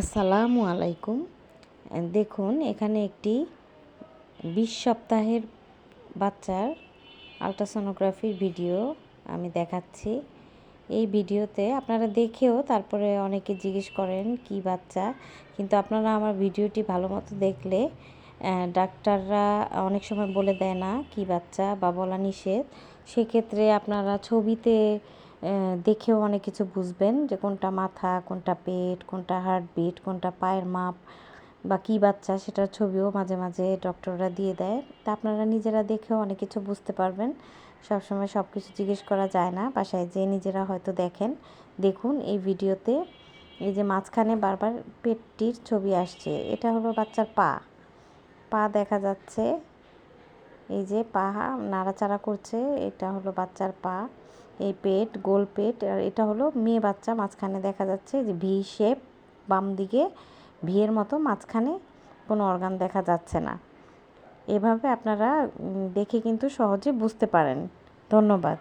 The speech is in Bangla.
আসসালামু আলাইকুম। দেখুন, এখানে একটি বিশ সপ্তাহের বাচ্চার আলট্রাসোনোগ্রাফির ভিডিও আমি দেখাচ্ছি। এই ভিডিওতে আপনারা দেখেও তারপরে অনেকে জিজ্ঞেস করেন, কি বাচ্চা? কিন্তু আপনারা আমার ভিডিওটি ভালো মতো দেখলে ডাক্তাররা অনেক সময় বলে দেয় না, কি বাচ্চা? বা বলা নিষেধ। সেক্ষেত্রে আপনারা ছবিতে দেখেও অনেক কিছু বুঝবেন যে কোনটা মাথা, কোনটা পেট, কোনটা হার্টবিট, কোনটা পায়ের মাপ বা কী বাচ্চা সেটার ছবিও মাঝে মাঝে ডক্টররা দিয়ে দেয়। তা আপনারা নিজেরা দেখেও অনেক কিছু বুঝতে পারবেন। সবসময় সব কিছু জিজ্ঞেস করা যায় না, বাসায় যে নিজেরা হয়তো দেখেন। দেখুন এই ভিডিওতে এই যে মাঝখানে বারবার পেটটির ছবি আসছে, এটা হলো বাচ্চার পা। পা দেখা যাচ্ছে, এই যে পা নাড়াচাড়া করছে, এটা হলো বাচ্চার পা। এই পেট, গোল পেট, আর এটা হলো মেয়ে বাচ্চা মাঝখানে দেখা যাচ্ছে যে ভি শেপ, বাম দিকে ভিয়ের মতো মাঝখানে কোনো অর্গান দেখা যাচ্ছে না। এভাবে আপনারা দেখে কিন্তু সহজে বুঝতে পারেন। ধন্যবাদ।